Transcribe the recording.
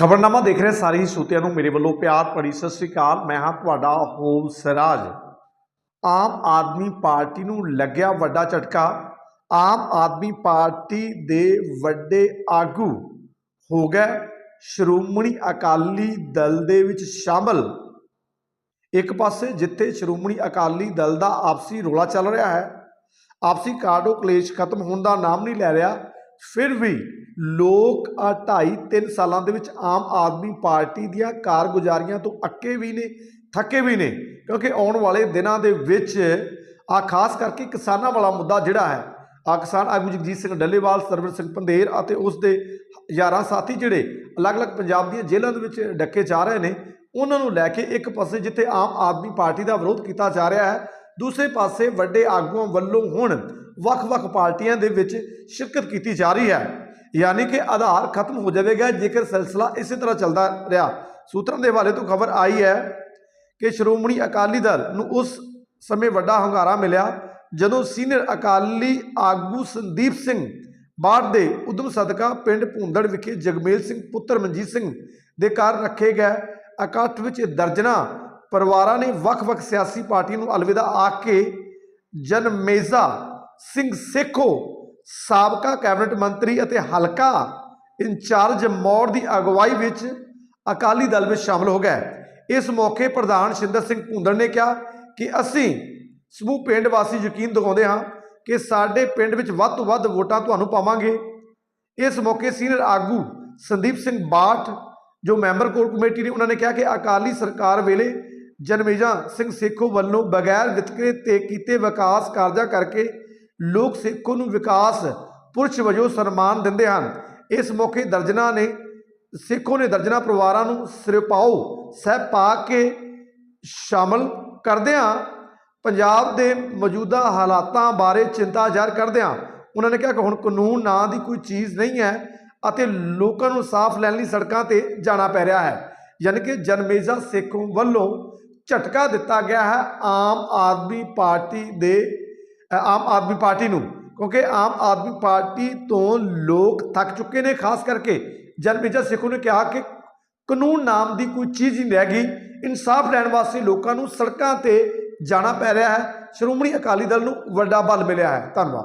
ਖਬਰਨਾਮਾ ਦੇਖ ਰਹੇ ਸਾਰੇ ਹੀ ਸੂਤਿਆਂ ਨੂੰ ਮੇਰੇ ਵੱਲੋਂ ਪਿਆਰ ਭਰੀ ਸਤਿ ਸ੍ਰੀ ਅਕਾਲ। ਮੈਂ ਹਾਂ ਤੁਹਾਡਾ ਹੋਮ ਸਰਾਜ। ਆਮ ਆਦਮੀ ਪਾਰਟੀ ਨੂੰ ਲੱਗਿਆ ਵੱਡਾ ਝਟਕਾ। ਆਮ ਆਦਮੀ ਪਾਰਟੀ ਦੇ ਵੱਡੇ ਆਗੂ ਹੋ ਗਏ ਸ਼੍ਰੋਮਣੀ ਅਕਾਲੀ ਦਲ ਦੇ ਵਿੱਚ ਸ਼ਾਮਲ। ਇੱਕ ਪਾਸੇ ਜਿੱਥੇ ਸ਼੍ਰੋਮਣੀ ਅਕਾਲੀ ਦਲ ਦਾ ਆਪਸੀ ਰੋਲਾ ਚੱਲ ਰਿਹਾ ਹੈ। ਆਪਸੀ ਕਾਰਡੋ ਕਲੇਸ਼ ਖਤਮ ਹੋਣ ਦਾ ਨਾਮ ਨਹੀਂ ਲੈ ਰਿਹਾ। ਫਿਰ ਵੀ ਲੋਕ ਆ ਢਾਈ ਤਿੰਨ ਸਾਲਾਂ ਦੇ ਵਿੱਚ ਆਮ ਆਦਮੀ ਪਾਰਟੀ ਦੀਆਂ ਕਾਰਗੁਜ਼ਾਰੀਆਂ ਤੋਂ ਅੱਕੇ ਵੀ ਨੇ, ਥੱਕੇ ਵੀ ਨੇ, ਕਿਉਂਕਿ ਆਉਣ ਵਾਲੇ ਦਿਨਾਂ ਦੇ ਵਿੱਚ ਆ ਖਾਸ ਕਰਕੇ ਕਿਸਾਨਾਂ ਵਾਲਾ ਮੁੱਦਾ ਜਿਹੜਾ ਹੈ, ਆ ਕਿਸਾਨ ਆਗੂ ਜਗਜੀਤ ਸਿੰਘ ਡੱਲੇਵਾਲ ਸਰਵਰ ਸਿੰਘ ਪੰਧੇਰ ਅਤੇ ਉਸ ਦੇ ਹਜ਼ਾਰਾਂ ਸਾਥੀ ਜਿਹੜੇ ਅਲੱਗ-ਅਲੱਗ ਪੰਜਾਬ ਦੀਆਂ ਜੇਲ੍ਹਾਂ ਦੇ ਵਿੱਚ ਡੱਕੇ ਜਾ ਰਹੇ ਨੇ, ਉਹਨਾਂ ਨੂੰ ਲੈ ਕੇ ਇੱਕ ਪਾਸੇ ਜਿੱਥੇ ਆਮ ਆਦਮੀ ਪਾਰਟੀ ਦਾ ਵਿਰੋਧ ਕੀਤਾ ਜਾ ਰਿਹਾ ਹੈ, ਦੂਸਰੇ ਪਾਸੇ ਵੱਡੇ ਆਗੂਆਂ ਵੱਲੋਂ ਹੁਣ ਵੱਖ-ਵੱਖ ਪਾਰਟੀਆਂ ਦੇ ਵਿੱਚ ਸ਼ਿਰਕਤ ਕੀਤੀ ਜਾ ਰਹੀ ਹੈ। ਯਾਨੀ ਕਿ ਆਧਾਰ ਖਤਮ ਹੋ ਜਾਵੇਗਾ, ਜੇਕਰ ਸਿਲਸਿਲਾ ਇਸੇ ਤਰ੍ਹਾਂ ਚੱਲਦਾ ਰਿਹਾ। ਸੂਤਰਾਂ ਦੇ ਹਵਾਲੇ ਤੋਂ ਖਬਰ ਆਈ ਹੈ ਕਿ ਸ਼੍ਰੋਮਣੀ ਅਕਾਲੀ ਦਲ ਨੂੰ ਉਸ ਸਮੇਂ ਵੱਡਾ ਹੰਗਾਰਾ ਮਿਲਿਆ, ਜਦੋਂ ਸੀਨੀਅਰ ਅਕਾਲੀ ਆਗੂ ਸੰਦੀਪ ਸਿੰਘ ਬਾੜ ਦੇ ਉਦਮ ਸਦਕਾ ਪਿੰਡ ਭੁੰਦੜ ਵਿਖੇ ਜਗਮੇਲ ਸਿੰਘ, ਪੁੱਤਰ ਮਨਜੀਤ ਸਿੰਘ ਦੇ ਘਰ ਰੱਖੇ ਗਏ। ਇਕੱਠ ਵਿੱਚ ਦਰਜਨਾ ਪਰਿਵਾਰਾਂ ਨੇ ਵੱਖ-ਵੱਖ ਸਿਆਸੀ ਪਾਰਟੀਆਂ ਨੂੰ ਅਲਵਿਦਾ ਆਖ ਕੇ ਜਨਮੇਜ਼ਾ ਸਿੰਘ ਸੇਖੋ ਸਾਬਕਾ ਕੈਬਨਿਟ ਮੰਤਰੀ ਅਤੇ ਹਲਕਾ ਇੰਚਾਰਜ ਮੌੜ ਦੀ ਅਗਵਾਈ ਵਿੱਚ ਅਕਾਲੀ ਦਲ ਵਿੱਚ ਸ਼ਾਮਲ ਹੋ ਗਏ। ਇਸ ਮੌਕੇ ਪ੍ਰਧਾਨ ਸ਼ਿੰਦਰ ਸਿੰਘ ਭੁੰਦੜ ਨੇ ਕਿਹਾ ਕਿ ਅਸੀਂ ਸਮੂਹ ਪਿੰਡ ਵਾਸੀ ਯਕੀਨ ਦਿਖਾਉਂਦੇ ਹਾਂ ਕਿ ਸਾਡੇ ਪਿੰਡ ਵਿੱਚ ਵੱਧ ਤੋਂ ਵੱਧ ਵੋਟਾਂ ਤੁਹਾਨੂੰ ਪਾਵਾਂਗੇ। ਇਸ ਮੌਕੇ ਸੀਨੀਅਰ ਆਗੂ ਸੰਦੀਪ ਸਿੰਘ ਬਾਠ, ਜੋ ਮੈਂਬਰ ਕੋਰ ਕਮੇਟੀ ਨੇ, ਉਹਨਾਂ ਨੇ ਕਿਹਾ ਕਿ ਅਕਾਲੀ ਸਰਕਾਰ ਵੇਲੇ ਜਨਮੇਜਾ ਸਿੰਘ ਸੇਖੋ ਵੱਲੋਂ ਬਗੈਰ ਵਿਤਕਰੇ ਤੇ ਕੀਤੇ ਵਿਕਾਸ ਕਾਰਜਾਂ ਕਰਕੇ ਲੋਕ ਸੇਖੋ ਨੂੰ ਵਿਕਾਸ ਪੁਰਸ਼ ਵਜੋਂ ਸਨਮਾਨ ਦਿੰਦੇ ਹਨ। ਇਸ ਮੌਕੇ ਦਰਜਨਾ ਨੇ, ਸੇਖੋ ਨੇ ਦਰਜਨਾ ਪਰਿਵਾਰਾਂ ਨੂੰ ਸਿਰਪਾਓ ਸਹਿ ਪਾ ਕੇ ਸ਼ਾਮਲ ਕਰਦਿਆਂ ਪੰਜਾਬ ਦੇ ਮੌਜੂਦਾ ਹਾਲਾਤਾਂ ਬਾਰੇ ਚਿੰਤਾ ਜ਼ਾਹਰ ਕਰਦਿਆਂ ਉਹਨਾਂ ਨੇ ਕਿਹਾ ਕਿ ਹੁਣ ਕਾਨੂੰਨ ਨਾਂ ਦੀ ਕੋਈ ਚੀਜ਼ ਨਹੀਂ ਹੈ ਅਤੇ ਲੋਕਾਂ ਨੂੰ ਸਾਫ਼ ਲੈਣ ਲਈ ਸੜਕਾਂ ਤੇ ਜਾਣਾ ਪੈ ਰਿਹਾ ਹੈ। ਯਾਨੀ ਕਿ ਜਨਮੇਜਾ ਸੇਖੋਂ ਵੱਲੋਂ ਝਟਕਾ ਦਿੱਤਾ ਗਿਆ ਹੈ। ਆਮ ਆਦਮੀ ਪਾਰਟੀ ਦੇ ਆਮ ਆਦਮੀ ਪਾਰਟੀ ਨੂੰ, ਕਿਉਂਕਿ ਆਮ ਆਦਮੀ ਪਾਰਟੀ ਤੋਂ ਲੋਕ ਥੱਕ ਚੁੱਕੇ ਨੇ, ਖਾਸ ਕਰਕੇ ਜਨਮੇਜਾ ਸਿੱਖੂ ਨੇ ਕਿਹਾ ਕਿ ਕਾਨੂੰਨ ਨਾਮ ਦੀ ਕੋਈ ਚੀਜ਼ ਹੀ ਨਹੀਂ ਰਹਿ ਗਈ। ਇਨਸਾਫ ਲੈਣ ਵਾਸਤੇ ਲੋਕਾਂ ਨੂੰ ਸੜਕਾਂ ਤੇ ਜਾਣਾ ਪੈ ਰਿਹਾ ਹੈ। ਸ਼੍ਰੋਮਣੀ ਅਕਾਲੀ ਦਲ ਨੂੰ ਵੱਡਾ ਬਲ ਮਿਲਿਆ ਹੈ। ਧੰਨਵਾਦ।